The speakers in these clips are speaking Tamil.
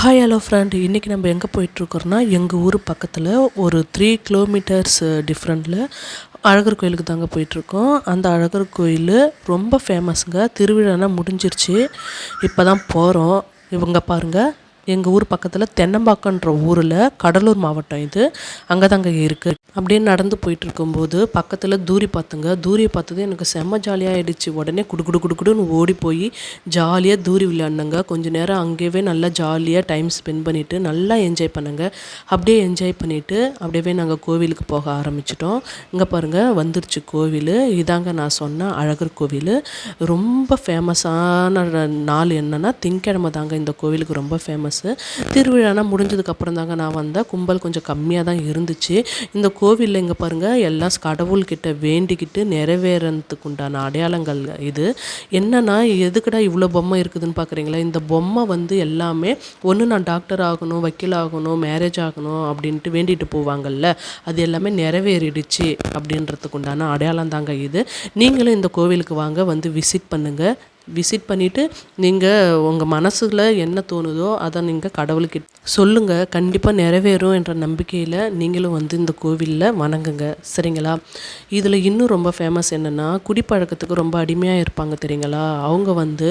ஹாய் ஹலோ ஃப்ரெண்ட் இன்றைக்கி நம்ம எங்கே போயிட்டுருக்கோம்னா எங்கள் ஊர் பக்கத்தில் ஒரு த்ரீ கிலோமீட்டர்ஸ் டிஃப்ரெண்ட்டில் அழகர் கோயிலுக்கு தாங்க போயிட்டுருக்கோம். அந்த அழகர் கோயில் ரொம்ப ஃபேமஸுங்க திருவிழானா முடிஞ்சிருச்சு. இப்போ தான் போகிறோம் இவங்க பாருங்கள் எங்கள் ஊர் பக்கத்தில் தென்னம்பாக்கன்ற ஊரில் கடலூர் மாவட்டம் இது. அங்கே தாங்க இருக்குது அப்படியே நடந்து போயிட்டு இருக்கும்போது பக்கத்தில் தூரி பார்த்துங்க தூரியை பார்த்தது எனக்கு செம்ம ஜாலியாகிடுச்சு உடனே குடு குடு குடு குடுன்னு ஓடி போய் ஜாலியாக தூரி விளையாடினங்க. கொஞ்ச நேரம் அங்கேயே நல்லா ஜாலியாக டைம் ஸ்பெண்ட் பண்ணிவிட்டு நல்லா என்ஜாய் பண்ணுங்க. அப்படியே என்ஜாய் பண்ணிவிட்டு அப்படியே நாங்கள் கோவிலுக்கு போக ஆரம்பிச்சிட்டோம். இங்கே பாருங்கள் வந்துருச்சு கோவில். இதாங்க நான் சொன்ன அழகர் கோவில். ரொம்ப ஃபேமஸான நாள் என்னென்னா திங்கக்கிழமை தாங்க இந்த கோவிலுக்கு ரொம்ப ஃபேமஸ் ஃபேமஸ்ஸு திருவிழானா முடிஞ்சதுக்கப்புறம் தாங்க நான் வந்தேன். கும்பல் கொஞ்சம் கம்மியாக தான் இருந்துச்சு. இந்த கோவிலில் இங்கே பாருங்கள் எல்லாம் கடவுள்கிட்ட வேண்டிக்கிட்டு நிறைவேறதுக்கு உண்டான அடையாளங்கள் இது. என்னன்னா எதுக்குடா இவ்வளோ பொம்மை இருக்குதுன்னு பார்க்குறீங்களா இந்த பொம்மை வந்து எல்லாமே ஒன்று நான் டாக்டர் ஆகணும் வக்கீல் ஆகணும் மேரேஜ் ஆகணும் அப்படின்ட்டு வேண்டிட்டு போவாங்கல்ல. அது எல்லாமே நிறைவேறிடுச்சு அப்படின்றதுக்கு உண்டான அடையாளம் தாங்க இது. நீங்களும் இந்த கோவிலுக்கு வாங்க வந்து விசிட் பண்ணுங்கள் விசிட் பண்ணிவிட்டு நீங்கள் உங்கள் மனசில் என்ன தோணுதோ அதை நீங்கள் கடவுள்கிட்ட சொல்லுங்கள் கண்டிப்பாக நிறைவேறும் என்ற நம்பிக்கையில் நீங்களும் வந்து இந்த கோவிலில் வணங்குங்க. சரிங்களா? இதில் இன்னும் ரொம்ப ஃபேமஸ் என்னென்னா குடிப்பழக்கத்துக்கு ரொம்ப அடிமையாக இருப்பாங்க தெரியுங்களா? அவங்க வந்து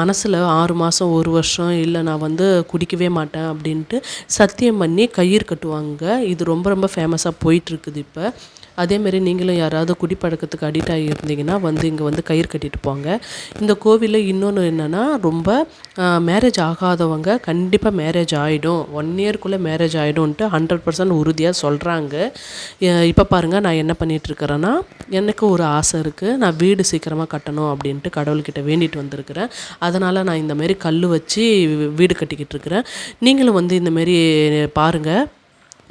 மனசில் ஆறு மாதம் ஒரு வருஷம் இல்லை நான் வந்து குடிக்கவே மாட்டேன் அப்படின்ட்டு சத்தியம் பண்ணி கயிறு கட்டுவாங்க. இது ரொம்ப ரொம்ப ஃபேமஸாக போயிட்டுருக்குது இப்போ. அதேமாரி நீங்களும் யாராவது குடிப்பழக்கத்துக்கு அடிக்ட் ஆகி இருந்தீங்கன்னா வந்து இங்கே வந்து கயிறு கட்டிட்டு போங்க. இந்த கோவிலில் இன்னொன்று என்னென்னா ரொம்ப மேரேஜ் ஆகாதவங்க கண்டிப்பாக மேரேஜ் ஆகிடும் ஒன் இயர்க்குள்ளே மேரேஜ் ஆகிடும்ன்ட்டு ஹண்ட்ரட் பர்சன்ட் உறுதியாக சொல்கிறாங்க இப்போ பாருங்கள் நான் என்ன பண்ணிகிட்ருக்கிறேன்னா எனக்கு ஒரு ஆசை இருக்குது நான் வீடு சீக்கிரமாக கட்டணும் அப்படின்ட்டு கடவுள்கிட்ட வேண்டிட்டு வந்திருக்கிறேன். அதனால் நான் இந்தமாரி கல் வச்சு வீடு கட்டிக்கிட்டு இருக்கிறேன் நீங்களும் வந்து இந்தமாரி பாருங்கள்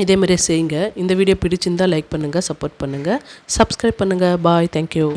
இதே மாதிரியே செய்யுங்க. இந்த வீடியோ பிடிச்சிருந்தால் லைக் பண்ணுங்கள் சப்போர்ட் பண்ணுங்கள் சப்ஸ்கிரைப் பண்ணுங்கள் பாய் தேங்க்யூ